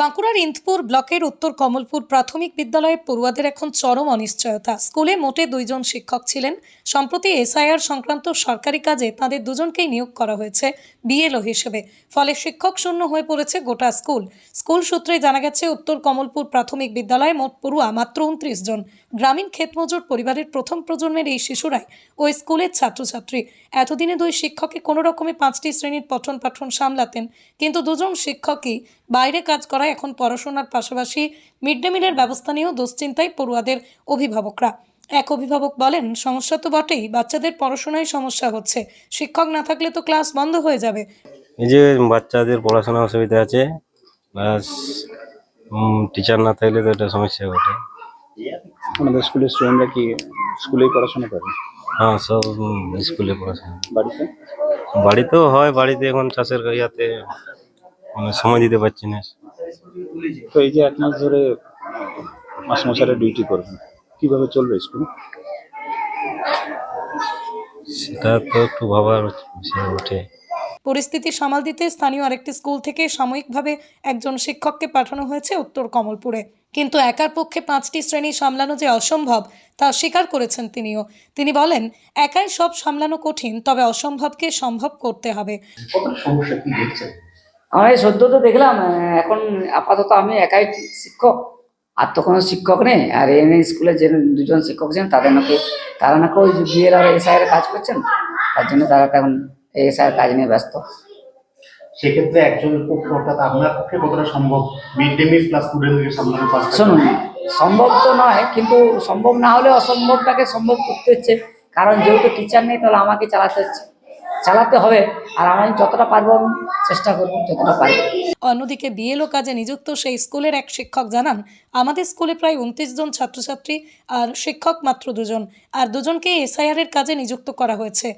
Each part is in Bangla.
বাঁকুড়ার ইন্দপুর ব্লকের উত্তর কমলপুর প্রাথমিক বিদ্যালয়ে পড়ুয়াদের এখন চরম অনিশ্চয়তা। স্কুলে মোটে দুইজন শিক্ষক ছিলেন। সম্প্রতি এসআইআর সংক্রান্ত সরকারি কাজে তাদের দুজনকেই নিয়োগ করা হয়েছে বিএলও হিসেবে। ফলে শিক্ষক শূন্য হয়ে পড়েছে গোটা স্কুল। স্কুল সূত্রে জানা গেছে, উত্তর কমলপুর প্রাথমিক বিদ্যালয়ে মোট পড়ুয়া মাত্র উনত্রিশ জন। গ্রামীণ ক্ষেতমজুর পরিবারের প্রথম প্রজন্মের এই শিশুরাই ওই স্কুলের ছাত্রছাত্রী। এতদিনে দুই শিক্ষকে কোনো রকমে পাঁচটি শ্রেণির পঠন পাঠন সামলাতেন, কিন্তু দুজন শিক্ষকই বাইরে কাজ করায় এখন পড়াশোনার পাশাপাশি মিড ডে মিলের ব্যবস্থা নিয়েও দুশ্চিন্তায় পড়ুয়াদের অভিভাবকরা। এক অভিভাবক বলেন সমস্যা তো বটেই বাচ্চাদের পড়াশোনায় সমস্যা হচ্ছে। শিক্ষক না থাকলে তো ক্লাস বন্ধ হয়ে যাবে। এই যে বাচ্চাদের পড়াশোনা অসুবিধা আছে প্লাস টিচার না থাকলে তো এটা সমস্যা ঘটে আমাদের স্কুলের স্টুডেন্টরা কি স্কুলেই পড়াশোনা করে? হ্যাঁ সব স্কুলে পড়াশোনা বাড়িতে? বাড়িতেও হয় বাড়িতে এখন চাষের ইয়াতে সময় দিতে পারছি না। তো এই যে এক মাস ধরে মাসমশারে ডিউটি করবেন কীভাবে চলবে স্কুল সেটা তো একটু ভাবার বিষয় ওঠে পরিস্থিতি সামাল দিতে স্থানীয় আরেকটি স্কুল থেকে সাময়িকভাবে একজন শিক্ষককে পাঠানো হয়েছে উত্তর কমলপুরে। কিন্তু একার পক্ষে পাঁচটি শ্রেণি সামলানো যে অসম্ভব তা স্বীকার করেছেন তিনিও। তিনি বলেন একাই সব সামলানো কঠিন তবে অসম্ভবকে সম্ভব করতে হবে। আমার এই সদ্য তো দেখলাম এখন আপাতত আমি একাই শিক্ষক। আর তো কোনো শিক্ষক নেই। আর এমনি স্কুলে যে দুজন শিক্ষক ছিলেন তাদের নাকি তারা নাকি ওই বিয়ের আর এসআই এর কাজ করছেন? তার জন্য তারা তো এখন এসআই এর কাজ নিয়ে ব্যস্ত। সেক্ষেত্রে একজনের পক্ষে অর্থাৎ আপনার পক্ষে কতটা সম্ভব? মিড ডে মিল প্লাস স্টুডেন্টদেরকে সামলানো শুনুন সম্ভব তো নয় কিন্তু সম্ভব না হলে অসম্ভবটাকে সম্ভব করতে হচ্ছে। কারণ যেহেতু টিচার নেই তাহলে আমাকে চালাতে হচ্ছে। চালাতে হবে আর আমি যতটা পারব আমি চেষ্টা করব যতটা পারি। অন্যদিকে বিএলও কাজে নিযুক্ত সেই স্কুলের এক শিক্ষক জানান আমাদের স্কুলে প্রায় উনত্রিশ জন ছাত্রছাত্রী আর শিক্ষক মাত্র দুজন আর দুজনকে এসআইআর এর কাজে নিযুক্ত করা হয়েছে।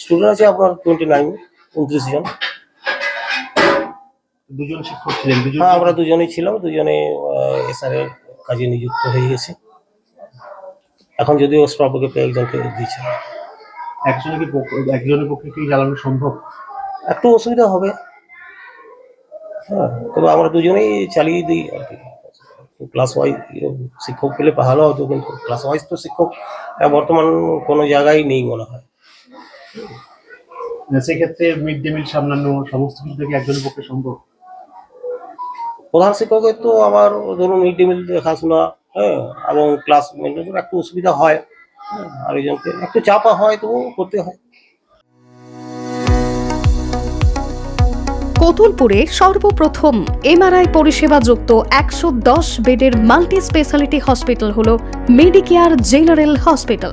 স্টুডেন্ট আছে আপনার টোয়েন্টি নাইন উনত্রিশ জন। দুজন শিক্ষক ছিলেন দুজন হ্যাঁ আমরা দুজনেই ছিলাম দুজনে এসআর এর কাজে নিযুক্ত হয়ে গেছে। এখন যদিও স্টপকে পেয়ে একজনকে দিয়েছে একজনের কি একজনের পক্ষে কি চালানো সম্ভব? একটু অসুবিধা হবে। হ্যাঁ তবে আমরা দুজনেই চালিয়ে দিই আর কি। ক্লাস ওয়াইজ শিক্ষক পেলে ভালো হতো কিন্তু ক্লাস ওয়াইজ তো শিক্ষক বর্তমান কোনো জায়গায় নেই মনে হয়। সেক্ষেত্রে মিড ডে মিল সামলানো সমস্ত কিছু থেকে একজনের পক্ষে সম্ভব? প্রধান শিক্ষকের তো আমার ধরুন মিড ডে মিল দেখাশোনা হ্যাঁ এবং ক্লাস একটু অসুবিধা হয় হ্যাঁ, আরেকজনকে একটু চাপা হয় তবু করতে হয়। কতুলপুরে সর্বপ্রথম এমআরআই পরিষেবা যুক্ত একশো দশ বেডের মাল্টি স্পেশালিটি হসপিটাল হল মেডিকেয়ার জেনারেল হসপিটাল